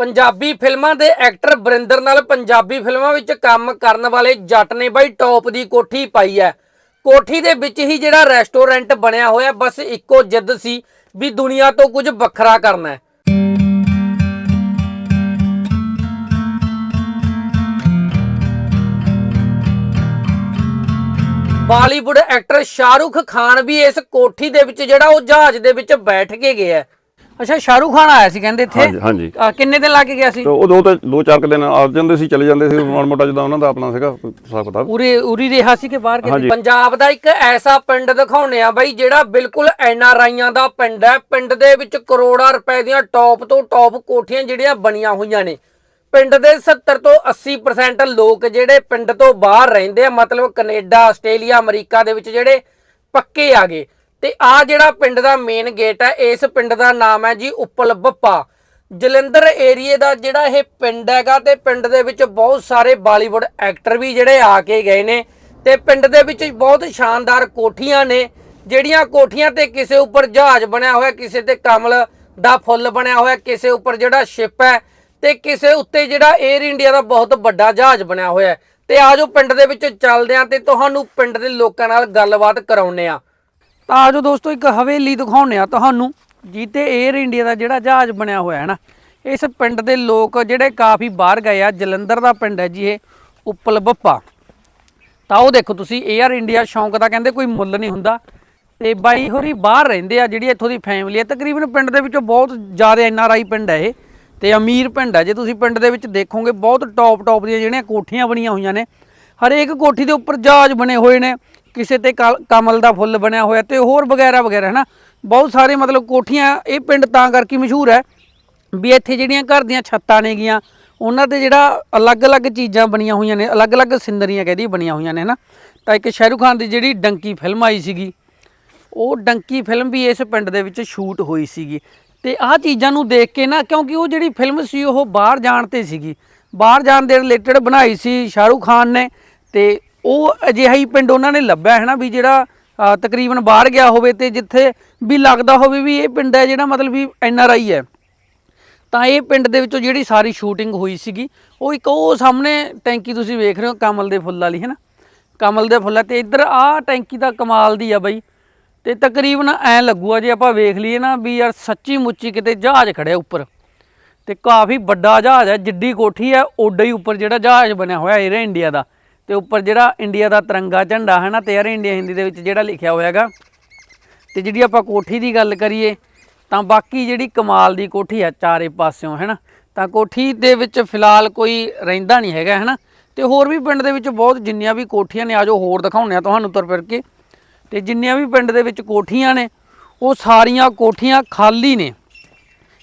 ਪੰਜਾਬੀ ਫਿਲਮਾਂ ਦੇ ਐਕਟਰ ਬਰਿੰਦਰ ਨਾਲ ਪੰਜਾਬੀ ਫਿਲਮਾਂ ਵਿੱਚ ਕੰਮ ਕਰਨ ਵਾਲੇ ਜੱਟ ਨੇ ਬਾਈ ਟੌਪ ਦੀ ਕੋਠੀ ਪਾਈ ਹੈ ਕੋਠੀ ਦੇ ਵਿੱਚ ਹੀ ਜਿਹੜਾ ਰੈਸਟੋਰੈਂਟ ਬਣਿਆ ਹੋਇਆ, ਬਸ ਇੱਕੋ ਜਿੱਦ ਸੀ ਵੀ ਦੁਨੀਆ ਤੋਂ ਕੁਝ ਵੱਖਰਾ ਕਰਨਾ ਹੈ ਬਾਲੀਵੁੱਡ ਐਕਟਰ ਸ਼ਾਹਰੁਖ ਖਾਨ ਵੀ ਇਸ ਕੋਠੀ ਦੇ ਵਿੱਚ ਜਿਹੜਾ ਉਹ ਜਹਾਜ਼ ਦੇ ਵਿੱਚ ਬੈਠ ਕੇ ਗਿਆ ਹੈ। ਅੱਛਾ ਸ਼ਾਹਰੁਖ ਖਾਨ ਆਇਆ ਸੀ ਕਹਿੰਦੇ ਇੱਥੇ? ਹਾਂਜੀ ਹਾਂਜੀ। ਅਹ ਕਿੰਨੇ ਦਿਨ ਲਾ ਕੇ ਗਿਆ ਸੀ? ਤੇ ਉਹ ਦੋ ਤੇ ਦੋ ਚਾਰ ਕੁ ਦਿਨ ਆ ਜਾਂਦੇ ਸੀ ਚਲੇ ਜਾਂਦੇ ਸੀ ਮਾੜਾ ਮੋਟਾ ਜਿੱਦਾਂ ਉਹਨਾਂ ਦਾ ਆਪਣਾ ਸੀਗਾ ਹਿਸਾਬ ਕਿਤਾਬ। ਉਰੇ ਉਰੀ ਰਿਹਾ ਸੀ ਕਿ ਬਾਹਰ ਕਿਤੇ? ਹਾਂਜੀ। ਪੰਜਾਬ ਦਾ ਇੱਕ ਐਸਾ ਪਿੰਡ ਦਿਖਾਉਣੇ ਆ ਬਾਈ ਜਿਹੜਾ ਬਿਲਕੁਲ ਐਨਆਰਆਈਆਂ ਦਾ ਪਿੰਡ ਹੈ। ਪਿੰਡ ਦੇ ਵਿੱਚ ਕਰੋੜਾਂ ਰੁਪਏ ਦੀਆਂ ਟੌਪ ਤੋਂ ਟੌਪ ਕੋਠੀਆਂ ਜਿਹੜੀਆਂ ਬਣੀਆਂ ਹੋਈਆਂ ਨੇ। ਪਿੰਡ ਦੇ 70 ਤੋਂ 80% ਲੋਕ ਜਿਹੜੇ ਪਿੰਡ ਤੋਂ ਬਾਹਰ ਰਹਿੰਦੇ ਆ ਮਤਲਬ ਕੈਨੇਡਾ ਆਸਟ੍ਰੇਲੀਆ ਅਮਰੀਕਾ ਦੇ ਵਿੱਚ ਜਿਹੜੇ ਪੱਕੇ ਆ ਗਏ। ਤੇ ਆ ਜਿਹੜਾ ਪਿੰਡ ਦਾ ਮੇਨ ਗੇਟ ਹੈ, ਇਸ ਪਿੰਡ ਦਾ ਨਾਮ ਹੈ ਜੀ ਉੱਪਲ ਬੱਪਾ ਜਲੰਧਰ ਏਰੀਏ ਦਾ ਜਿਹੜਾ ਇਹ ਪਿੰਡ ਹੈਗਾ ਤੇ ਪਿੰਡ ਦੇ ਵਿੱਚ ਬਹੁਤ ਸਾਰੇ ਬਾਲੀਵੁੱਡ ਐਕਟਰ ਵੀ ਜਿਹੜੇ ਆ ਕੇ ਗਏ ਨੇ ਤੇ ਪਿੰਡ ਦੇ ਵਿੱਚ ਬਹੁਤ ਸ਼ਾਨਦਾਰ ਕੋਠੀਆਂ ਨੇ, ਜਿਹੜੀਆਂ ਕੋਠੀਆਂ ਤੇ ਕਿਸੇ ਉੱਪਰ ਜਹਾਜ਼ ਬਣਿਆ ਹੋਇਆ, ਕਿਸੇ ਤੇ ਕਮਲ ਦਾ ਫੁੱਲ ਬਣਿਆ ਹੋਇਆ, ਕਿਸੇ ਉੱਪਰ ਜਿਹੜਾ ਸ਼ਿਪ ਹੈ ਤੇ ਕਿਸੇ ਉੱਤੇ ਜਿਹੜਾ 에ਅਰ ਇੰਡੀਆ ਦਾ ਬਹੁਤ ਵੱਡਾ ਜਹਾਜ਼ ਬਣਿਆ ਹੋਇਆ ਹੈ। ਤੇ ਆਜੋ ਪਿੰਡ ਦੇ ਵਿੱਚ ਚੱਲਦੇ ਆਂ ਤੇ ਤੁਹਾਨੂੰ ਪਿੰਡ ਦੇ ਲੋਕਾਂ ਨਾਲ ਗੱਲਬਾਤ ਕਰਾਉਨੇ ਆ ਤਾਂ ਆਜੋ ਦੋਸਤੋ, ਇੱਕ ਹਵੇਲੀ ਦਿਖਾਉਨੇ ਆ ਤੁਹਾਨੂੰ ਜਿੱਤੇ 에ਅਰ ਇੰਡੀਆ ਦਾ ਜਿਹੜਾ ਜਹਾਜ਼ ਬਣਿਆ ਹੋਇਆ ਹੈ ਨਾ, ਇਸ ਪਿੰਡ ਦੇ ਲੋਕ ਜਿਹੜੇ ਕਾਫੀ ਬਾਹਰ ਗਏ ਆ, ਜਲੰਧਰ ਦਾ ਪਿੰਡ ਹੈ ਜੀ ਇਹ, ਉੱਪਲ ਬੱਪਾ। ਤਾਂ ਉਹ ਦੇਖੋ ਤੁਸੀਂ 에ਅਰ ਇੰਡੀਆ ਸ਼ੌਂਕ ਦਾ ਕਹਿੰਦੇ ਕੋਈ ਮੁੱਲ ਨਹੀਂ ਹੁੰਦਾ, ਤੇ ਬਾਈ ਹੋਰੀ ਬਾਹਰ ਰਹਿੰਦੇ ਆ, ਜਿਹੜੀ ਇੱਥੋਂ ਦੀ ਫੈਮਿਲੀ ਹੈ, ਤਕਰੀਬਨ ਪਿੰਡ ਦੇ ਵਿੱਚੋਂ ਬਹੁਤ ਜ਼ਿਆਦਾ ਐਨ ਆਰ ਆਈ ਪਿੰਡ ਹੈ ਇਹ, ਤੇ ਅਮੀਰ ਪਿੰਡ ਹੈ ਜੇ ਤੁਸੀਂ ਪਿੰਡ ਦੇ ਵਿੱਚ ਦੇਖੋਗੇ, ਬਹੁਤ ਟੌਪ ਟੌਪ ਦੀਆਂ ਜਿਹੜੀਆਂ ਕੋਠੀਆਂ ਬਣੀਆਂ ਹੋਈਆਂ ਨੇ, ਹਰੇਕ ਕੋਠੀ ਦੇ ਉੱਪਰ ਜਹਾਜ਼ ਬਣੇ ਹੋਏ ਨੇ ਕਿਸੇ ਤੇ ਕਲ- ਕਮਲ ਦਾ ਫੁੱਲ ਬਣਿਆ ਹੋਇਆ ਤੇ ਹੋਰ ਵਗੈਰਾ ਵਗੈਰਾ, ਹਨਾ? ਬਹੁਤ ਸਾਰੇ ਮਤਲਬ ਕੋਠੀਆਂ, ਇਹ ਪਿੰਡ ਤਾਂ ਕਰਕੇ ਮਸ਼ਹੂਰ ਹੈ ਵੀ ਇੱਥੇ ਜਿਹੜੀਆਂ ਘਰ ਦੀਆਂ ਛੱਤਾਂ ਨੇਗੀਆਂ, ਉਹਨਾਂ ਤੇ ਜਿਹੜਾ ਅਲੱਗ-ਅਲੱਗ ਚੀਜ਼ਾਂ ਬਣੀਆਂ ਹੋਈਆਂ ਨੇ, ਅਲੱਗ-ਅਲੱਗ ਸਿੰਦਰੀਆਂ ਕਹਦੀ ਬਣੀਆਂ ਹੋਈਆਂ ਨੇ ਨਾ ਤਾਂ ਇੱਕ ਸ਼ਾਹਰੁਖ ਖਾਨ ਦੀ ਜਿਹੜੀ ਡੰਕੀ ਫਿਲਮ ਆਈ ਸੀਗੀ, ਉਹ ਡੰਕੀ ਫਿਲਮ ਵੀ ਇਸ ਪਿੰਡ ਦੇ ਵਿੱਚ ਸ਼ੂਟ ਹੋਈ ਸੀਗੀ। ਤੇ ਆਹ ਚੀਜ਼ਾਂ ਨੂੰ ਦੇਖ ਕੇ ਨਾ, ਕਿਉਂਕਿ ਉਹ ਜਿਹੜੀ ਫਿਲਮ ਸੀ, ਉਹ ਬਾਹਰ ਜਾਣ ਤੇ ਸੀਗੀ। ਬਾਹਰ ਜਾਣ ਦੇ ਰਿਲੇਟਡ ਬਣਾਈ ਸੀ ਸ਼ਾਹਰੁਖ ਖਾਨ ਨੇ ਤੇ ਉਹ ਅਜਿਹਾ ਹੀ ਪਿੰਡ ਉਹਨਾਂ ਨੇ ਲੱਭਿਆ ਹੈ ਨਾ ਵੀ ਜਿਹੜਾ ਤਕਰੀਬਨ ਬਾਹਰ ਗਿਆ ਹੋਵੇ ਤੇ ਜਿੱਥੇ ਵੀ ਲੱਗਦਾ ਹੋਵੇ ਵੀ ਇਹ ਪਿੰਡ ਹੈ ਜਿਹੜਾ ਮਤਲਬ ਵੀ ਐਨ ਆਰ ਆਈ ਹੈ। ਤਾਂ ਇਹ ਪਿੰਡ ਦੇ ਵਿੱਚੋਂ ਜਿਹੜੀ ਸਾਰੀ ਸ਼ੂਟਿੰਗ ਹੋਈ ਸੀਗੀ, ਉਹ ਇੱਕ ਉਹ ਸਾਹਮਣੇ ਟੈਂਕੀ ਤੁਸੀਂ ਵੇਖ ਰਹੇ ਹੋ, ਕਮਲ ਦੇ ਫੁੱਲ ਵਾਲੀ, ਹੈ ਨਾ? ਕਮਲ ਦੇ ਫੁੱਲਾਂ ਤੇ ਇੱਧਰ ਆਹ ਟੈਂਕੀ ਤਾਂ ਕਮਾਲ ਦੀ ਆ ਬਈ। ਤੇ ਤਕਰੀਬਨ ਐ ਲੱਗੂਗਾ ਜੇ ਆਪਾਂ ਵੇਖ ਲਈਏ ਨਾ ਵੀ ਯਾਰ ਸੱਚੀ ਮੁੱਚੀ ਕਿਤੇ ਜਹਾਜ਼ ਖੜਿਆ ਉੱਪਰ। ਤੇ ਕਾਫੀ ਵੱਡਾ ਜਹਾਜ਼ ਹੈ, ਜਿੱਡੀ ਕੋਠੀ ਹੈ, ਓਡਾ ਹੀ ਉੱਪਰ ਜਿਹੜਾ ਜਹਾਜ਼ ਬਣਿਆ ਹੋਇਆ 에ਅਰ ਇੰਡੀਆ ਦਾ। ਤੇ ਉੱਪਰ ਜਿਹੜਾ ਇੰਡੀਆ ਦਾ ਤਿਰੰਗਾ ਝੰਡਾ ਹੈ ਨਾ, ਤੇ 에ਅਰ ਇੰਡੀਆ ਹਿੰਦੀ ਦੇ ਵਿੱਚ ਜਿਹੜਾ ਲਿਖਿਆ ਹੋਇਆ ਹੈਗਾ, ਤੇ ਜਿਹੜੀ ਆਪਾਂ ਕੋਠੀ ਦੀ ਗੱਲ ਕਰੀਏ, ਤਾਂ ਬਾਕੀ ਜਿਹੜੀ ਕਮਾਲ ਦੀ ਕੋਠੀ ਆ ਚਾਰੇ ਪਾਸਿਓਂ, ਹੈ ਨਾ, ਤਾਂ ਕੋਠੀ ਦੇ ਵਿੱਚ ਫਿਲਹਾਲ ਕੋਈ ਰਹਿੰਦਾ ਨਹੀਂ ਹੈਗਾ, ਹੈ ਨਾ, ਤੇ ਹੋਰ ਵੀ ਪਿੰਡ ਦੇ ਵਿੱਚ ਬਹੁਤ ਜਿੰਨੀਆਂ ਵੀ ਕੋਠੀਆਂ ਨੇ, ਆਜੋ ਹੋਰ ਦਿਖਾਉਂਦੇ ਆ ਤੁਹਾਨੂੰ ਤੁਰ ਫਿਰ ਕੇ, ਤੇ ਜਿੰਨੀਆਂ ਵੀ ਪਿੰਡ ਦੇ ਵਿੱਚ ਕੋਠੀਆਂ ਨੇ, ਉਹ ਸਾਰੀਆਂ ਕੋਠੀਆਂ ਖਾਲੀ ਨੇ,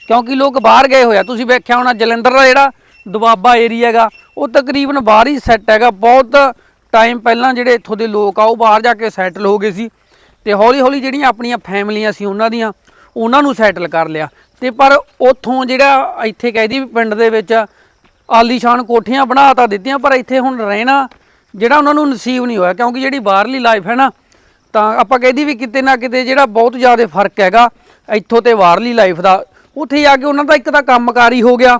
ਕਿਉਂਕਿ ਲੋਕ ਬਾਹਰ ਗਏ ਹੋਇਆ ਤੁਸੀਂ ਵੇਖਿਆ ਹੋਣਾ ਜਲੰਧਰ ਦਾ ਜਿਹੜਾ ਦੁਆਬਾ ਏਰੀਆ ਹੈਗਾ, ਉਹ ਤਕਰੀਬਨ ਬਾਹਰ ਹੀ ਸੈੱਟ ਹੈਗਾ। ਬਹੁਤ ਟਾਈਮ ਪਹਿਲਾਂ ਜਿਹੜੇ ਇੱਥੋਂ ਦੇ ਲੋਕ ਆ, ਉਹ ਬਾਹਰ ਜਾ ਕੇ ਸੈਟਲ ਹੋ ਗਏ ਸੀ। ਤੇ ਹੌਲੀ ਹੌਲੀ ਜਿਹੜੀਆਂ ਆਪਣੀਆਂ ਫੈਮਲੀਆਂ ਸੀ ਉਹਨਾਂ ਦੀਆਂ, ਉਹਨਾਂ ਨੂੰ ਸੈਟਲ ਕਰ ਲਿਆ। ਤੇ ਪਰ ਉੱਥੋਂ ਜਿਹੜਾ ਇੱਥੇ ਕਹਿਦੀ ਵੀ ਪਿੰਡ ਦੇ ਵਿੱਚ ਆਲੀਸ਼ਾਨ ਕੋਠੀਆਂ ਬਣਾ ਤਾਂ ਦਿੱਤੀਆਂ, ਪਰ ਇੱਥੇ ਹੁਣ ਰਹਿਣਾ ਜਿਹੜਾ ਉਹਨਾਂ ਨੂੰ ਨਸੀਬ ਨਹੀਂ ਹੋਇਆ, ਕਿਉਂਕਿ ਜਿਹੜੀ ਬਾਹਰਲੀ ਲਾਈਫ ਹੈ ਨਾ, ਤਾਂ ਆਪਾਂ ਕਹਿੰਦੀ ਵੀ ਕਿਤੇ ਨਾ ਕਿਤੇ ਜਿਹੜਾ ਬਹੁਤ ਜ਼ਿਆਦਾ ਫ਼ਰਕ ਹੈਗਾ, ਇੱਥੋਂ ਤੇ ਬਾਹਰਲੀ ਲਾਈਫ ਦਾ। ਉੱਥੇ ਜਾ ਕੇ ਉਹਨਾਂ ਦਾ ਇੱਕ ਤਾਂ ਕੰਮਕਾਰ ਹੀ ਹੋ ਗਿਆ।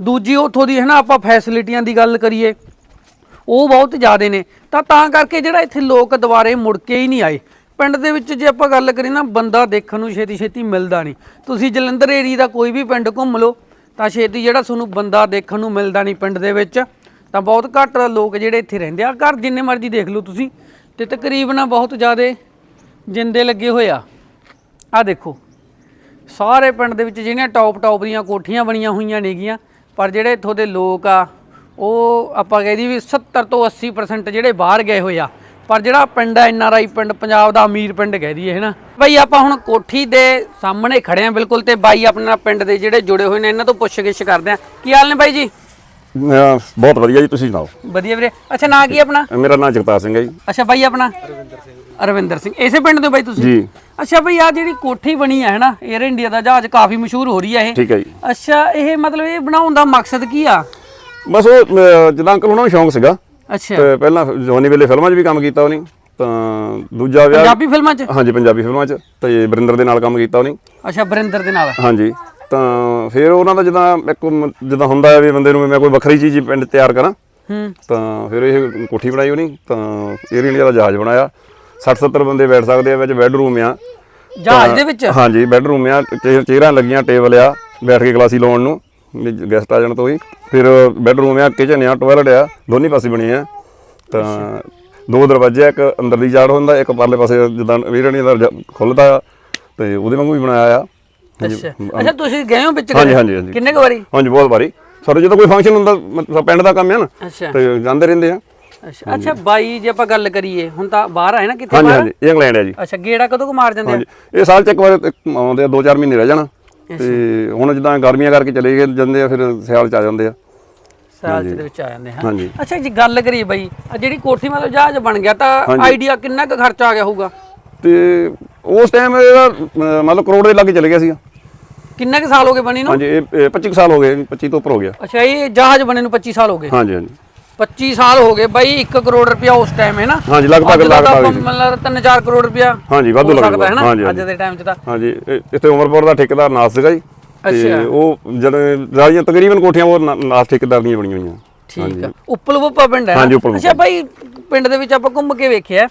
ਦੂਜੀ ਉੱਥੋਂ ਦੀ ਹੈ ਨਾ ਆਪਾਂ ਫੈਸਿਲਿਟੀਆਂ ਦੀ ਗੱਲ ਕਰੀਏ, ਉਹ ਬਹੁਤ ਜ਼ਿਆਦੇ ਨੇ। ਤਾਂ ਤਾਂ ਕਰਕੇ ਜਿਹੜਾ ਇੱਥੇ ਲੋਕ ਦੁਬਾਰੇ ਮੁੜ ਕੇ ਹੀ ਨਹੀਂ ਆਏ। ਪਿੰਡ ਦੇ ਵਿੱਚ ਜੇ ਆਪਾਂ ਗੱਲ ਕਰੀਏ ਨਾ, ਬੰਦਾ ਦੇਖਣ ਨੂੰ ਛੇਤੀ ਛੇਤੀ ਮਿਲਦਾ ਨਹੀਂ। ਤੁਸੀਂ ਜਲੰਧਰ ਏਰੀਆ ਦਾ ਕੋਈ ਵੀ ਪਿੰਡ ਘੁੰਮ ਲਓ, ਤਾਂ ਛੇਤੀ ਜਿਹੜਾ ਤੁਹਾਨੂੰ ਬੰਦਾ ਦੇਖਣ ਨੂੰ ਮਿਲਦਾ ਨਹੀਂ ਪਿੰਡ ਦੇ ਵਿੱਚ, ਤਾਂ ਬਹੁਤ ਘੱਟ ਲੋਕ ਜਿਹੜੇ ਇੱਥੇ ਰਹਿੰਦੇ ਆ। ਘਰ ਜਿੰਨੇ ਮਰਜ਼ੀ ਦੇਖ ਲਓ ਤੁਸੀਂ, ਤੇ ਤਕਰੀਬਨ ਬਹੁਤ ਜ਼ਿਆਦੇ ਜਿੰਦੇ ਲੱਗੇ ਹੋਏ ਆ। ਆ ਦੇਖੋ, ਸਾਰੇ ਪਿੰਡ ਦੇ ਵਿੱਚ ਜਿਹੜੀਆਂ ਟੌਪ ਟੌਪ ਦੀਆਂ ਕੋਠੀਆਂ ਬਣੀਆਂ ਹੋਈਆਂ ਨੇਗੀਆਂ ਪਰ ਜਿਹੜੇ ਇੱਥੋਂ ਦੇ ਲੋਕ ਆ, ਉਹ ਆਪਾਂ ਕਹਿੰਦੀ ਵੀ 70 ਤੋਂ 80% ਜਿਹੜੇ ਬਾਹਰ ਗਏ ਹੋਏ ਆ। ਪਰ ਜਿਹੜਾ ਪਿੰਡ ਹੈ ਆਈ ਪਿੰਡ, ਪੰਜਾਬ ਦਾ ਅਮੀਰ ਪਿੰਡ ਕਹਿ ਦਈਏ, ਹੈ ਨਾ? ਬਈ ਆਪਾਂ ਹੁਣ ਕੋਠੀ ਦੇ ਸਾਹਮਣੇ ਖੜੇ ਆ ਬਿਲਕੁਲ ਤੇ ਬਾਈ ਆਪਣੇ ਪਿੰਡ ਦੇ ਜਿਹੜੇ ਜੁੜੇ ਹੋਏ ਨੇ, ਇਹਨਾਂ ਤੋਂ ਪੁੱਛ ਗਿੱਛ ਕਰਦੇ ਆ। ਕੀ ਹਾਲ ਨੇ ਬਾਈ ਜੀ? ਅਹ ਬਹੁਤ ਵਧੀਆ ਜੀ ਤੁਸੀਂ ਸੁਣਾਓ? ਵਧੀਆ ਵੀਰੇ। ਅੱਛਾ ਨਾਂ ਕੀ ਹੈ ਆਪਣਾ? ਮੇਰਾ ਨਾਮ ਜਗਤਾਰ ਸਿੰਘ ਹੈ ਜੀ। ਅੱਛਾ ਬਾਈ ਆਪਣਾ? ਅਰਵਿੰਦਰ ਸਿੰਘ ਅਰਵਿੰਦਰ ਸਿੰਘ। ਇਸੇ ਪਿੰਡ ਦੇ ਬਾਈ ਤੁਸੀਂ? ਜੀ। ਅੱਛਾ ਬਈ ਆ ਜਿਹੜੀ ਕੋਠੀ ਬਣੀ ਹੈ ਨਾ 에ਅਰ ਇੰਡੀਆ ਦਾ ਜਹਾਜ਼ ਕਾਫੀ ਮਸ਼ਹੂਰ ਹੋ ਰਹੀ ਹੈ ਇਹ। ਠੀਕ ਹੈ ਜੀ। ਅੱਛਾ ਇਹ ਮਤਲਬ ਇਹ ਬਣਾਉਣ ਦਾ ਮਕਸਦ ਕੀ ਆ? ਬਸ ਉਹ ਜਿੱਦਾਂ ਅੰਕਲ ਉਹਨਾਂ ਨੂੰ ਸ਼ੌਂਕ ਸੀਗਾ। ਅੱਛਾ। ਤੇ ਪਹਿਲਾਂ ਜਵਾਨੀ ਵੇਲੇ ਫਿਲਮਾਂ 'ਚ ਵੀ ਕੰਮ ਕੀਤਾ ਉਹਨੇ। ਤਾਂ ਦੂਜਾ ਵਿਆਹ ਪੰਜਾਬੀ ਫਿਲਮਾਂ 'ਚ? ਹਾਂਜੀ ਪੰਜਾਬੀ ਫਿਲਮਾਂ 'ਚ। ਤੇ ਬਰਿੰਦਰ ਦੇ ਨਾਲ ਕੰਮ ਕੀਤਾ ਉਹਨੇ। ਅੱਛਾ ਬਰਿੰਦਰ ਦੇ ਨਾਲ। ਹਾਂਜੀ। ਤਾਂ ਫਿਰ ਉਹਨਾਂ ਦਾ ਜਦੋਂ ਇੱਕ ਜਿੱਦਾਂ ਹੁੰਦਾ ਹੈ ਵੀ ਬੰਦੇ ਨੂੰ ਮੈਂ ਕੋਈ ਵੱਖਰੀ ਚੀਜ਼ ਪਿੰਡ ਤਿਆਰ ਕਰਾਂ। ਹੂੰ। ਤਾਂ ਫਿਰ ਇਹ ਕੋਠੀ ਬਣਾਈ ਉਹਨੀ ਤਾਂ 에ਅਰ ਇੰਡੀਆ ਦਾ ਜਹਾਜ਼ ਬਣਾਇਆ। 60 70 ਬੰਦੇ ਬੈਠ ਸਕਦੇ ਆ ਵਿੱਚ ਬੈੱਡਰੂਮ ਆ। ਜਹਾਜ਼ ਦੇ ਵਿੱਚ? ਹਾਂਜੀ ਬੈੱਡਰੂਮ ਆ ਚੇਅਰਾਂ ਲੱਗੀਆਂ ਟੇਬਲ ਆ ਬੈਠ ਕੇ ਕਲਾਸੀ ਲਾਉਣ ਨੂੰ ਗੈਸਟ ਆ ਜਾਣ ਤੋਂ ਹੀ। ਫਿਰ ਬੈੱਡਰੂਮ ਆ ਕਿਚਨ ਆ ਟਾਇਲਟ ਆ ਦੋਨੀ ਪਾਸੇ ਬਣੀ ਆ। ਤਾਂ ਦੋ ਦਰਵਾਜ਼ੇ ਆ, ਇੱਕ ਅੰਦਰ ਦੀ ਜਾੜ ਹੁੰਦਾ ਇੱਕ ਪਰਲੇ ਪਾਸੇ ਜਿੱਦਾਂ ਵੀਰਣੀ ਦਾ ਖੁੱਲਦਾ ਤੇ ਉਹਦੇ ਵਾਂਗੂ ਵੀ ਬਣਾਇਆ ਆ। ਅੱਛਾ। ਅੱਛਾ ਤੁਸੀਂ ਗਏ ਹੋ ਵਿੱਚ ਹਾਂਜੀ? ਹਾਂਜੀ, ਹਾਂਜੀ। ਕਿੰਨੇ ਕੁ ਵਾਰੀ? ਹਾਂਜੀ ਬਹੁਤ ਵਾਰੀ। ਸਾਡੇ ਜਦੋਂ ਕੋਈ ਫੰਕਸ਼ਨ ਹੁੰਦਾ ਪਿੰਡ ਦਾ ਕੰਮ ਹੈ ਨਾ ਤੇ ਜਾਂਦੇ ਰਹਿੰਦੇ ਆ। ਅੱਛਾ ਅੱਛਾ ਬਾਈ ਜੇ ਆਪਾਂ ਗੱਲ ਕਰੀਏ ਹੁਣ ਤਾਂ ਬਾਹਰ ਆਏ ਨਾ ਕਿੱਥੇ ਬਾਹਰ? ਹਾਂਜੀ ਇੰਗਲੈਂਡ ਹੈ ਜੀ। ਅੱਛਾ ਗੇੜਾ ਕਦੋਂ ਕੁ ਮਾਰ ਜਾਂਦੇ ਆ? ਹਾਂਜੀ ਇਹ ਸਾਲ ਚ ਇੱਕ ਵਾਰ ਆਉਂਦੇ ਆ 2-4 ਮਹੀਨੇ ਰਹਿ ਜਾਣਾ। ਤੇ ਹੁਣ ਜਿੱਦਾਂ ਗਰਮੀਆਂ ਕਰਕੇ ਚਲੇ ਗਏ ਜਾਂਦੇ ਆ ਫਿਰ ਸਿਆਲ ਚ ਆ ਜਾਂਦੇ ਆ। ਸਾਲ ਚ ਦੇ ਵਿੱਚ ਆ ਜਾਂਦੇ ਹਾਂ ਅੱਛਾ ਜੀ ਗੱਲ ਕਰੀਏ ਬਾਈ ਆ ਜਿਹੜੀ ਕੋਠੀ ਮਤਲਬ ਜਹਾਜ਼ ਬਣ ਗਿਆ ਤਾਂ ਆਈਡੀਆ ਕਿੰਨਾ ਕੁ ਖਰਚਾ ਆ ਗਿਆ ਹੋਊਗਾ? ਤੇ ਉਸ ਟਾਈਮ ਇਹਦਾ ਅਹ, ਮਤਲਬ ਕਰੋੜ ਦੇ ਲਾਗੇ ਚਲੇ ਗਿਆ ਸੀਗਾ। ਕਿੰਨੇ ਕੁ ਸਾਲ ਹੋ ਗਏ ਬਣੀ ਨੂੰ? ਹਾਂਜੀ ਇਹ ਇਹ 25 ਕੁ ਸਾਲ ਹੋ ਗਏ 25 ਤੋਂ ਉੱਪਰ ਹੋ ਗਿਆ। ਅੱਛਾ ਇਹ ਜਹਾਜ਼ ਬਣੇ ਨੂੰ 25 ਸਾਲ ਹੋ ਗਏ? ਹਾਂਜੀ ਹਾਂਜੀ। 25 ਸਾਲ ਹੋ ਗਏ ਬਾਈ 1 ਕਰੋੜ ਰੁਪਇਆ ਉਸ ਟਾਈਮ ਹੈ ਨਾ? ਹਾਂਜੀ ਲਗਭਗ ਅੱਜ ਦਾ ਤਾਂ ਆਪਾਂ ਲਗਭਗ ਮਤਲਬ 3-4 ਕਰੋੜ ਰੁਪਇਆ ਹਾਂਜੀ ਵਾਧੂ ਹੋ ਹੈ ਨਾ? ਹਾਂਜੀ ਅੱਜ ਦੇ ਟਾਈਮ 'ਚ ਤਾਂ। ਹਾਂਜੀ ਇਹ- ਇੱਥੇ ਉਮਰਪੁਰ ਦਾ ਠੇਕੇਦਾਰ ਨਾਸ ਸੀਗਾ ਜੀ। ਤੇ ਅੱਛਾ। ਉਹ ਜਿਹੜੇ ਰਾਜੀਆਂ ਤਕਰੀਬਨ ਕੋਠੀਆਂ ਉਹ ਨਾ- ਨਾਸ ਠੇਕੇਦਾਰ ਦੀਆਂ ਬਣੀਆਂ ਹੋਈਆਂ। ਠੀਕ ਆ। ਉੱਪਲ ਬੁੱਪਾ ਪਿੰਡ ਹੈ ਨਾ? ਹਾਂਜੀ, ਉੱਪਲ ਬੁੱਪਾ। ਅੱਛਾ ਬਾਈ ਪਿੰਡ ਦੇ ਵਿੱਚ ਆਪਾਂ ਘੁੰਮ ਕੇ ਵੇਖਿਆ।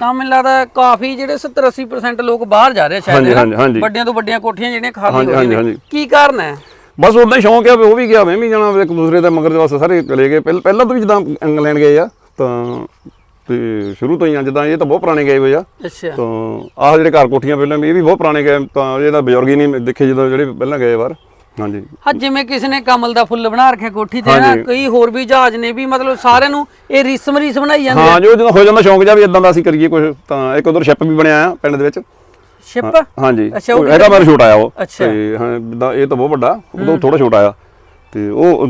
ਤਾਂ ਮੈਨੂੰ ਲੱਗਦਾ ਕਾਫੀ ਜਿਹੜੇ 70 80% ਲੋਕ ਬਾਹਰ ਜਾ ਰਹੇ ਸ਼ਾਇਦ ਹਾਂਜੀ, ਹੈ ਨਾ? ਹਾਂਜੀ, ਹਾਂਜੀ। ਵੱਡੀਆਂ ਤੋਂ ਵੱਡੀਆਂ ਕੋਠੀਆਂ ਜਿਹੜੀਆਂ ਖਾਲੀ ਹਾਂਜੀ, ਹੋ ਹਾਂਜੀ, ਰਹੀਆਂ ਨੇ ਹਾਂਜੀ। ਕੀ ਕਾਰਨ ਹੈ ਬਸ ਉਦਾਂ ਹੀ ਸ਼ੌਂਕ ਆ ਵੀ ਉਹ ਵੀ ਗਿਆ ਮੈਂ ਵੀ ਜਾਣਾ ਇੱਕ ਦੂਸਰੇ ਦੇ ਮਗਰ ਦੇ ਵਾਸਤੇ ਸਾਰੇ ਚਲੇ ਗਏ ਪਹਿਲ- ਪਹਿਲਾਂ ਤੋਂ ਵੀ ਜਿੱਦਾਂ ਇੰਗਲੈਂਡ ਗਏ ਆ ਤਾਂ ਤੇ ਸ਼ੁਰੂ ਤੋਂ ਹੀ ਆ ਜਿੱਦਾਂ ਇਹ ਤਾਂ ਬਹੁਤ ਪੁਰਾਣੇ ਗਏ ਹੋਏ ਆ ਅੱਛਾ ਤਾਂ ਆਹ ਜਿਹੜੇ ਘਰ ਕੋਠੀਆਂ ਪਹਿਲਾਂ ਵੀ ਇਹ ਵੀ ਬਹੁਤ ਪੁਰਾਣੇ ਗਏ ਤਾਂ ਇਹਦਾ ਬਜ਼ੁਰਗ ਹੀ ਨਹੀਂ ਦੇਖੇ ਜਦੋਂ ਜਿਹੜੇ ਪਹਿਲਾਂ ਗਏ ਵਾਰ ਹਾਂਜੀ। ਹਾਂ ਜਿਵੇਂ ਕਿਸੇ ਨੇ ਕਮਲ ਦਾ ਫੁੱਲ ਬਣਾ ਰੱਖਿਆ ਕੋਠੀ ਤੇ ਨਾ ਹਾਂਜੀ। ਕਈ ਹੋਰ ਵੀ ਜਹਾਜ਼ ਨੇ ਵੀ ਮਤਲਬ ਸਾਰਿਆਂ ਨੂੰ ਇਹ ਰਿਸਮ ਰਿਸ ਬਣਾਈ ਜਾਂਦੇ ਹਾਂ ਜੋ ਜਦੋਂ ਹੋ ਜਾਂਦਾ ਸ਼ੌਂਕ ਜਾ ਵੀ ਇਦਾਂ ਦਾ ਅਸੀਂ ਕਰੀਏ ਕੁਝ ਤਾਂ ਇੱਕ ਉਧਰ ਸ਼ਿਪ ਵੀ ਬਣਿਆ ਆ ਪਿੰਡ ਦੇ ਵਿੱਚ। ਸ਼ਿਪ? ਹਾਂਜੀ। ਅੱਛਾ, ਉਹ ਉਹ ਹੈਗਾ ਛੋਟਾ ਆ ਉਹ। ਅੱਛਾ। ਤੇ ਹਾਂ ਜਿੱਦਾਂ ਇਹ ਤਾਂ ਬਹੁਤ ਵੱਡਾ ਉਦੋਂ ਥੋੜਾ ਛੋਟਾ ਆ। ਤੇ ਉਹ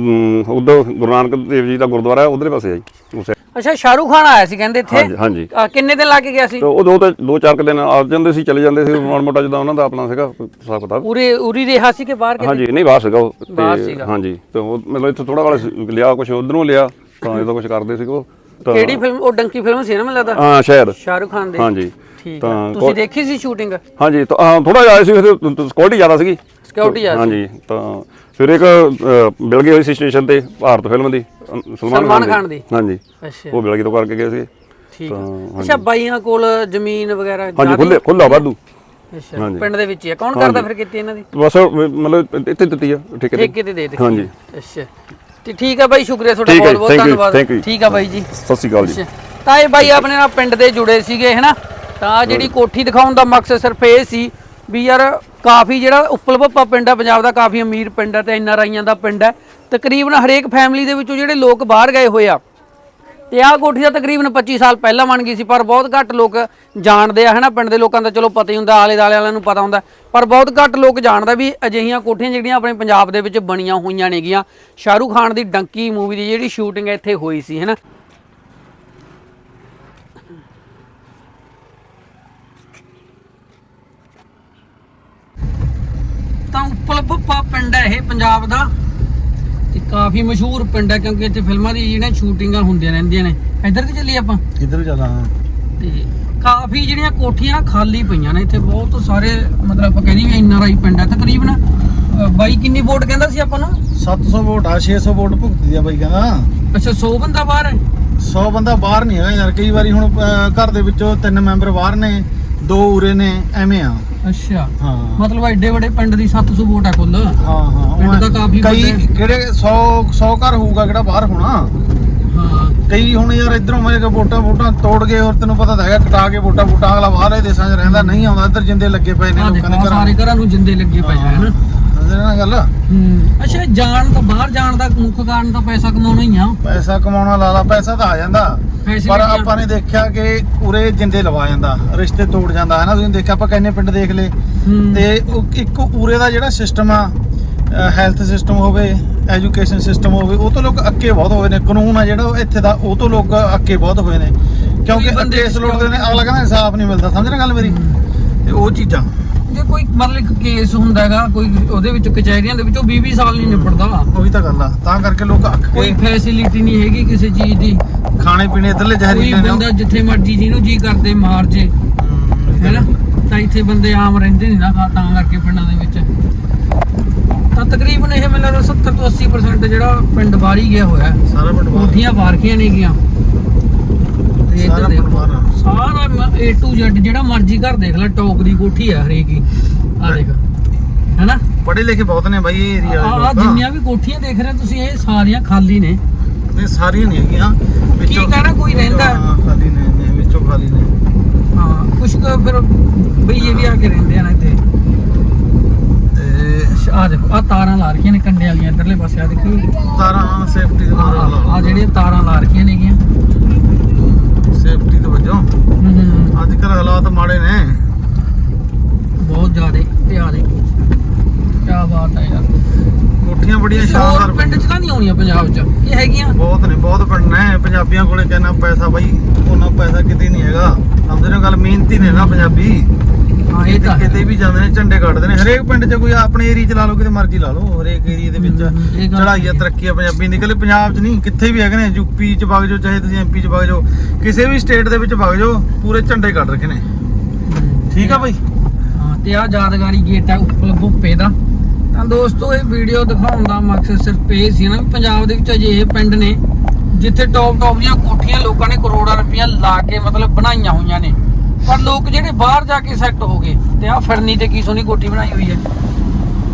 ਉਦੋਂ ਗੁਰੂ ਨਾਨਕ ਦੇਵ ਜੀ ਦਾ ਗੁਰਦੁਆਰਾ ਹੈ ਉਧਰਲੇ ਪਾਸੇ ਆ ਜੀ। ਉਸ। ਅੱਛਾ ਸ਼ਾਹਰੂਖ ਖਾਨ ਆਇਆ ਸੀ ਕਹਿੰਦੇ ਇੱਥੇ? ਹਾਂਜੀ ਹਾਂਜੀ। ਆ, ਕਿੰਨੇ ਦਿਨ ਲਾ ਕੇ ਗਿਆ ਸੀ? ਤੇ ਉਹ ਦੋ ਤੇ ਦੋ ਚਾਰ ਕੁ ਦਿਨ ਆ ਜਾਂਦੇ ਸੀ ਚਲੇ ਜਾਂਦੇ ਸੀ ਮਾੜਾ ਮੋਟਾ ਜਿੱਦਾਂ ਉਹਨਾਂ ਦਾ ਆਪਣਾ ਸੀਗਾ ਹਿਸਾਬ ਕਿਤਾਬ। ਉਰੇ ਉਰੀ ਰਿਹਾ ਸੀ ਕਿ ਬਾਹਰ ਕਿਤੇ? ਹਾਂਜੀ ਨਹੀਂ ਬਾਹਰ ਸੀਗਾ ਉਹ ਤੇ ਬਾਹਰ ਸੀਗਾ। ਹਾਂਜੀ ਤੇ ਉਹ ਮਤਲਬ ਇੱਥੇ ਥੋੜਾ ਵਾਲਾ ਲਿਆ ਕੁਝ ਉਧਰੋਂ ਲਿਆ ਤਾਂ ਇਹਦਾ ਕੁਝ ਕਰਦੇ ਸੀਗੇ ਉਹ ਤਾਂ ਕਿਹੜੀ ਫਿਲਮ ਉਹ ਡੰਕੀ ਫਿਲਮ ਸੀ ਨਾ ਮੈਨੂੰ ਲੱਗਦਾ? ਹਾਂ ਸ਼ਾਇਦ ਸ਼ਾਹਰੂਖ ਖਾਨ ਦੇ। ਹਾਂਜੀ। ਠੀਕ ਆ। ਤਾਂ ਤੁਸੀਂ ਦੇਖੀ ਸੀ ਸ਼ੂਟਿੰਗ ਹਾਂਜੀ ਤਾਂ ਹਾਂ ਥੋੜਾ ਜਿਹਾ ਆਇਆ ਸੀ ਫਿਰ ਸਕਿਉਰਟੀ ਜ਼ਿਆਦਾ ਸੀਗੀ। ਸਿਕਿਉਰਿਟੀ ਆ ਹਾਂਜੀ ਤਾਂ ਫਿਰ ਇੱਕ ਅ, ਮਿਲ ਗਈ ਹੋਈ ਸੀ ਸਟੇਸ਼ਨ ਤੇ ਭਾਰਤ ਫਿਲਮ ਦੀ ਅ, ਸਲਮਾਨ ਖਾਨ ਦੀ। ਹਾਂਜੀ। ਅੱਛਾ। ਉਹ ਬਿਲਗੀ ਤੋਂ ਕਰਕੇ ਗਏ ਸੀ। ਠੀਕ ਆ। ਤਾਂ ਅੱਛਾ ਬਾਈਆਂ ਕੋਲ ਜ਼ਮੀਨ ਵਗੈਰਾ ਹਾਂਜੀ ਖੁੱਲੇ ਖੁੱਲਾ ਵਾਧੂ। ਅੱਛਾ। ਪਿੰਡ ਦੇ ਵਿੱਚ ਹੀ ਆ। ਕੌਣ ਕਰਦਾ ਫਿਰ ਕੀਤੀ ਇਹਨਾਂ ਦੀ? ਬਸ ਮ- ਮਤਲਬ ਇੱਥੇ ਦਿੱਤੀ ਆ ਠੇਕੇ ਤੇ। ਠੇਕੇ ਤੇ ਦੇ ਦਿੱਤੀ। ਹਾਂਜੀ। ਅੱਛਾ। ਤੇ ਠੀਕ ਆ ਬਾਈ ਸ਼ੁਕਰੀਆ ਤੁਹਾਡਾ ਠੀਕ ਹੈ ਬਹੁਤ ਬਹੁਤ thank you, ਧੰਨਵਾਦ। thank you। ਠੀਕ ਆ ਬਾਈ ਜੀ। ਸਤਿ ਸ਼੍ਰੀ ਅਕਾਲ ਜੀ। ਅੱਛਾ। ਤਾਂ ਇਹ ਬਾਈ ਆਪਣੇ ਨਾਲ ਪਿੰਡ ਦੇ ਜੁੜੇ ਸੀਗੇ ਹੈਨਾ? ਤਾਂ ਜਿਹੜੀ ਕੋਠੀ ਦਿਖਾਉਣ ਦਾ ਮਕਸਦ ਸਿਰਫ ਇਹ ਸੀ ਵੀ ਯਾਰ ਕਾਫੀ ਜਿਹੜਾ ਉੱਪਲ ਪਿੰਡ ਹੈ ਪੰਜਾਬ ਦਾ ਕਾਫੀ ਅਮੀਰ ਪਿੰਡ ਹੈ ਤੇ ਐਨ ਆਰ ਆਈਆਂ ਦਾ ਪਿੰਡ ਹੈ ਤਕਰੀਬਨ ਹਰੇਕ ਫੈਮਿਲੀ ਦੇ ਵਿੱਚੋਂ ਜਿਹੜੇ ਲੋਕ ਬਾਹਰ ਗਏ ਹੋਏ ਆ, ਤੇ ਆਹ ਕੋਠੀ ਦਾ ਤਕਰੀਬਨ 25 ਸਾਲ ਪਹਿਲਾਂ ਬਣ ਗਈ ਸੀ, ਪਰ ਬਹੁਤ ਘੱਟ ਲੋਕ ਜਾਣਦੇ ਆ, ਹਨਾ? ਪਿੰਡ ਦੇ ਲੋਕਾਂ ਦਾ ਚਲੋ ਪਤਾ ਹੀ ਹੁੰਦਾ ਆਲੇ ਦਾਲੇ ਵਾਲਿਆਂ ਨੂੰ ਪਤਾ ਹੁੰਦਾ, ਪਰ ਬਹੁਤ ਘੱਟ ਲੋਕ ਜਾਣਦਾ ਵੀ ਅਜਿਹੀਆਂ ਕੋਠੀਆਂ ਜਿਹੜੀਆਂ ਆਪਣੇ ਪੰਜਾਬ ਦੇ ਵਿੱਚ ਬਣੀਆਂ ਹੋਈਆਂ ਨੇਗੀਆਂ। ਸ਼ਾਹਰੂਖ ਖਾਨ ਦੀ ਡੰਕੀ ਮੂਵੀ ਦੀ ਜਿਹੜੀ ਸ਼ੂਟਿੰਗ ਇੱਥੇ ਹੋਈ ਸੀ, ਹਨਾ? ਭੁੱਪਾ ਪਿੰਡ ਹੈ ਇਹ ਪੰਜਾਬ ਦਾ। ਤੇ ਕਾਫੀ ਮਸ਼ਹੂਰ ਪਿੰਡ ਹੈ ਕਿਉਂਕਿ ਇੱਥੇ ਫਿਲਮਾਂ ਦੀ ਜਿਹੜੀਆਂ ਸ਼ੂਟਿੰਗਾਂ ਹੁੰਦੀਆਂ ਰਹਿੰਦੀਆਂ ਨੇ। ਇੱਧਰ ਤੇ ਚੱਲੀਏ ਆਪਾਂ? ਕਿੱਧਰ ਚੱਲਾਂ ਤੇ ਕਾਫੀ ਜਿਹੜੀਆਂ ਕੋਠੀਆਂ ਖਾਲੀ ਪਈਆਂ ਨੇ ਇੱਥੇ ਬਹੁਤ ਸਾਰੇ ਮਤਲਬ ਆਪਾਂ ਕਹਿੰਦੇ ਵੀ ਐਨ ਆਰ ਆਈ ਪਿੰਡ ਹੈ। ਤਕਰੀਬਨ ਬਾਈ ਕਿੰਨੀ ਵੋਟ ਕਹਿੰਦਾ ਸੀ ਆਪਾਂ ਨੂੰ? 700 ਵੋਟ ਆ 600 ਵੋਟ ਭੁਗਤਦੀ ਆ ਬਾਈ ਕਹਿੰਦਾ। ਅੱਛਾ 100 ਬੰਦਾ ਬਾਹਰ ਹੈ? 100 ਬੰਦਾ ਬਾਹਰ ਨਹੀਂ ਹੈਗਾ ਯਾਰ ਕਈ ਵਾਰੀ ਹੁਣ ਘਰ ਦੇ ਵਿੱਚੋਂ ਤਿੰਨ ਮੈਂਬਰ ਬਾਹਰ ਨੇ ਦੋ ਉਰੇ ਨੇ ਐਵੇਂ ਆ। ਅੱਛਾ। ਹਾਂ। ਮਤਲਬ ਐਡੇ ਵੱਡੇ ਪਿੰਡ ਦੀ 700 ਵੋਟ ਹੈ ਕੁੱਲ। ਹਾਂ ਹਾਂ ਪਿੰਡ ਤਾਂ ਕਾਫੀ ਕਈ ਹੈ। ਕਿਹੜੇ 100 100 ਘਰ ਹੋਊਗਾ ਕਿਹੜਾ ਬਾਹਰ ਹੋਣਾ? ਹਾਂ। ਕਈ ਹੁਣ ਯਾਰ ਇਧਰੋਂ ਮੇਰੇ ਕੋ ਵੋਟਾਂ ਵੋਟਾਂ ਤੋੜ ਗਏ ਹੋਰ ਤੈਨੂੰ ਪਤਾ ਤਾਂ ਹੈਗਾ ਕਟਾ ਕੇ ਵੋਟਾਂ ਵੋਟਾਂ ਅਗਲਾ ਬਾਹਰਲੇ ਦੇਸ਼ਾਂ 'ਚ ਰਹਿੰਦਾ ਨਹੀਂ ਆਉਂਦਾ ਇੱਧਰ ਜਿੰਦੇ ਲੱਗੇ ਪਏ ਨੇ ਆਹ ਲੋਕਾਂ ਦੇ ਦੇਖੋ ਘਰਾਂ। ਸਾਰੇ ਘਰਾਂ ਨੂੰ ਜਿੰਦੇ ਲੱਗੇ ਪਏ ਹੈ। ਹਨਾ ਸਮਝ ਰਹੇ ਨਾ ਗੱਲ? ਹੂੰ। ਅੱਛਾ ਜਾਣ ਤਾਂ ਬਾਹਰ ਜਾਣ ਦਾ ਮੁੱਖ ਕਾਰਨ ਤਾਂ ਪੈਸਾ ਕਮਾਉਣਾ ਹੀ ਆ। ਪੈਸਾ ਕਮਾਉਣਾ ਲਾਲਾ ਪੈਸਾ ਤਾਂ ਆ ਜਾਂਦਾ। ਪੈਸੇ ਪਰ ਲੱਗਿਆ। ਆਪਾਂ ਨੇ ਦੇਖਿਆ ਕਿ ਉਰੇ ਜਿੰਦੇ ਲਵਾ ਜਾਂਦਾ ਰਿਸ਼ਤੇ ਤੋੜ ਜਾਂਦਾ ਹੈ ਨਾ? ਤੁਸੀਂ ਦੇਖਿਆ ਆਪਾਂ ਕਿੰਨੇ ਪਿੰਡ ਦੇਖ ਲਏ। ਹੂੰ। ਤੇ ਉਹ ਇੱਕ ਉਰੇ ਦਾ ਜਿਹੜਾ ਸਿਸਟਮ ਆ ਹੈਲਥ ਸਿਸਟਮ ਹੋਵੇ ਐਜੂਕੇਸ਼ਨ ਸਿਸਟਮ ਹੋਵੇ ਉਹ ਤੋਂ ਲੋਕ ਅੱਕੇ ਬਹੁਤ ਹੋਏ ਨੇ। ਕਾਨੂੰਨ ਆ ਜਿਹੜਾ ਉਹ ਇੱਥੇ ਦਾ ਉਹ ਤੋਂ ਲੋਕ ਅੱਕੇ ਬਹੁਤ ਹੋਏ ਨੇ। ਕਿਉਂਕਿ ਬੰਦੇ ਅੱਕੇ ਇਸ ਲੁੱਟਦੇ ਨੇ ਅਗਲਾ ਕਹਿੰਦਾ ਇਨਸਾਫ ਨਹੀਂ ਮਿਲਦਾ ਸਮਝ ਰਹੇ ਗੱਲ ਮੇਰੀ? ਤੇ ਉਹ ਚੀਜ਼ਾਂ। ਜੇ ਕੋਈ ਮਤਲਬ ਇੱਕ ਕੇਸ ਹੁੰਦਾ ਹੈਗਾ ਕੋਈ ਉਹਦੇ ਵਿੱਚ ਕਚਹਿਰੀਆਂ ਦੇ ਵਿੱਚ ਉਹ 20 20 ਸਾਲ ਨਹੀਂ ਨਿਬੜਦਾ ਉਹੀ ਤਾਂ ਗੱਲ ਆ। ਤਾਂ ਕਰਕੇ ਲੋਕ ਅੱਕ ਕੋਈ ਫੈਸਿਲਿਟੀ ਨਹੀਂ ਹੈਗੀ ਕਿਸੇ ਚੀਜ਼ ਦੀ। ਖਾਣੇ ਪੀਣੇ ਇਧਰਲੇ ਕੋਈ ਜ਼ਹਿਰੀਲੇ ਨੇ। ਬੰਦਾ ਜਿੱਥੇ ਮਰਜ਼ੀ ਜਿਹਨੂੰ ਜੀ ਕਰਦੇ ਮਾਰ ਜੇ। ਹੈਨਾ? ਤਾਂ ਇੱਥੇ ਬੰਦੇ ਆਮ ਰਹਿੰਦੇ ਨਹੀਂ ਨਾ ਤਾਂ ਕਰਕੇ ਪਿੰਡਾਂ ਦੇ ਵਿੱਚ। ਤਾਂ ਤਕਰੀਬਨ ਇਹ ਮੈਨੂੰ ਲੱਗਦਾ 70 ਤੋਂ 80% ਜਿਹੜਾ ਪਿੰਡ ਬਾਹਰ ਹੀ ਗਿਆ ਹੋਇਆ। ਸਾਰਾ ਪਿੰਡ ਬਾਹਰ। ਕੋਠੀਆਂ ਬਾਰਖੀਆਂ ਨਹੀਂ ਗਿਆ ਤੇ ਇੱਧਰ ਸਾਰਾ ਪਰਿਵਾਰ। ਸਾਰਾ A to Z ਜਿਹੜਾ ਮਰਜ਼ੀ ਘਰ ਦੇਖ ਲੈ ਟੌਪ ਦੀ ਕੋਠੀ ਹੈ ਹਰੇਕ ਹੀ। ਆ ਦੇਖ। ਹੈਨਾ? ਪੜ੍ਹੇ ਲਿਖੇ ਬਹੁਤ ਨੇ ਬਾਈ ਇਹ ਏਰੀਆ ਆ ਵਾਲੇ ਜਿੰਨੀਆਂ ਵੀ ਕੋਠੀਆਂ ਦੇਖ ਰਹੇ ਹੋ ਤੁਸੀਂ ਇਹ ਸਾਰੀਆਂ ਖਾਲੀ ਨੇ। ਇਹ ਸਾਰੀਆਂ ਨਹੀਂ ਹੈਗੀਆਂ। ਵਿੱਚੋਂ- ਕਹਿਣਾ ਕੋਈ ਰਹਿੰਦਾ? ਹਾਂ, ਖਾਲੀ ਨੇ ਨੇ ਵਿੱਚੋਂ ਖਾਲੀ ਨੇ। ਹਾਂ ਕੁਛ ਕੁ ਫਿਰ ਬਈਏ ਵੀ ਆ ਕੇ ਰਹਿੰਦੇ ਆ ਨਾ ਇੱਥੇ। ਤੇ ਆ ਦੇਖੋ ਆ ਤਾਰਾਂ ਲਾ ਰੱਖੀਆਂ ਨੇ ਕੰਡੇ ਵਾਲੀਆਂ ਇਧਰਲੇ ਪਾਸੇ ਆ ਦੇਖੋ। ਤਾਰਾਂ ਸੇਫਟੀ ਦੇ ਨਾਲ ਆ ਜਿਹੜੀਆਂ ਤਾਰਾਂ ਲਾ ਰੱਖੀਆਂ ਨੇਗੀਆਂ। ਸੇਫਟੀ ਦੇ ਵਜੋਂ ਹੂੰ। ਅੱਜ ਕੱਲ ਹਾਲਾਤ ਮਾੜੇ ਨੇ। ਬਹੁਤ ਜ਼ਿਆਦੇ ਤੇ ਆ ਦੇਖੋ ਕੀ ਬਾਤ ਹੈ ਯਾਰ। ਕੋਠੀਆਂ ਬੜੀਆਂ ਹੋਰ ਸ਼ਾਨਦਾਰ ਪਿੰਡ ਚ ਤਾਂ ਨਹੀਂ ਆਉਣੀਆਂ ਪੰਜਾਬ ਚ? ਇਹ ਹੈਗੀਆਂ? ਬਹੁਤ ਨੇ ਬਹੁਤ ਪਿੰਡ ਨੇ। ਪੰਜਾਬੀਆਂ ਕੋਲੇ ਕਿੰਨਾ ਪੈਸਾ ਬਾਈ ਉਹਨਾਂ ਪੈਸਾ ਕਿਤੇ ਨਹੀਂ ਹੈਗਾ। ਸਮਝਦੇ ਹੋ ਗੱਲ ਮਿਹਨਤੀ ਨੇ ਨਾ ਪੰਜਾਬੀ। ਹਾਂ ਇਹ ਤਾਂ ਹੈ। ਕਿਤੇ ਵੀ ਜਾਂਦੇ ਨੇ ਝੰਡੇ ਕੱਢਦੇ ਨੇ। ਹਰੇਕ ਪਿੰਡ 'ਚ ਕੋਈ ਆਪਣੇ ਏਰੀਆ 'ਚ ਲਾ ਲਓ ਕਿਤੇ ਮਰਜ਼ੀ ਲਾ ਲਓ। ਹਰੇਕ ਏਰੀਆ ਦੇ ਵਿੱਚ ਹਮ, ਇਹ ਗੱਲ ਚੜਾਈ ਆ ਹੈ। ਤਰੱਕੀ ਆ ਪੰਜਾਬੀ ਨਿਕਲੇ। ਪੰਜਾਬ 'ਚ ਨਹੀਂ ਕਿੱਥੇ ਵੀ ਹੈਗੇ ਨੇ ਯੂਪੀ 'ਚ ਵਗ ਜਾਓ ਚਾਹੇ ਤੁਸੀਂ ਐਮਪੀ 'ਚ ਵਗ ਜਾਓ ਕਿਸੇ ਵੀ ਸਟੇਟ ਦੇ ਵਿੱਚ ਵਗ ਜਾਓ ਪੂਰੇ ਝੰਡੇ ਕੱਢ ਰੱਖੇ ਨੇ। ਠੀਕ ਆ ਬਾਈ? ਹਾਂ ਤੇ ਆ ਯਾਦਗਾਰੀ ਗੇਟ ਹੈ ਉੱਪਲ ਭੁੱਪੇ ਦਾ। ਤਾਂ ਦੋਸਤੋ ਇਹ ਵੀਡੀਓ ਦਿਖਾਉਣ ਦਾ ਮਕਸਦ ਸਿਰਫ ਇਹ ਸੀ ਨਾ ਵੀ ਪੰਜਾਬ ਦੇ ਵਿੱਚ ਅਜਿਹੇ ਪਿੰਡ ਨੇ ਜਿੱਥੇ ਟੌਪ ਟੌਪ ਦੀਆਂ ਕੋਠੀਆਂ ਲੋਕਾਂ ਨੇ ਕਰੋੜਾਂ ਰੁਪਈਆ ਲਾ ਕੇ ਮਤਲਬ ਬਣਾਈਆਂ ਹੋਈਆਂ ਨੇ। ਪਰ ਲੋਕ ਜਿਹੜੇ ਬਾਹਰ ਜਾ ਕੇ ਸੈੱਟ ਹੋ ਗਏ ਤੇ ਆ ਫਿਰਨੀ ਤੇ ਕੀ ਸੋਹਣੀ ਕੋਠੀ ਬਣਾਈ ਹੋਈ ਹੈ।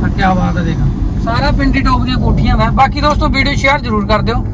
ਤਾਂ ਕੀ ਬਾਤ ਹੈ ਦੇਖ। ਸਾਰਾ ਪਿੰਡ ਹੀ ਦੀਆਂ ਕੋਠੀਆਂ ਦਾ ਬਾਕੀ ਦੋਸਤੋ ਵੀਡੀਓ ਸ਼ੇਅਰ ਜ਼ਰੂਰ ਕਰ ਦਿਓ।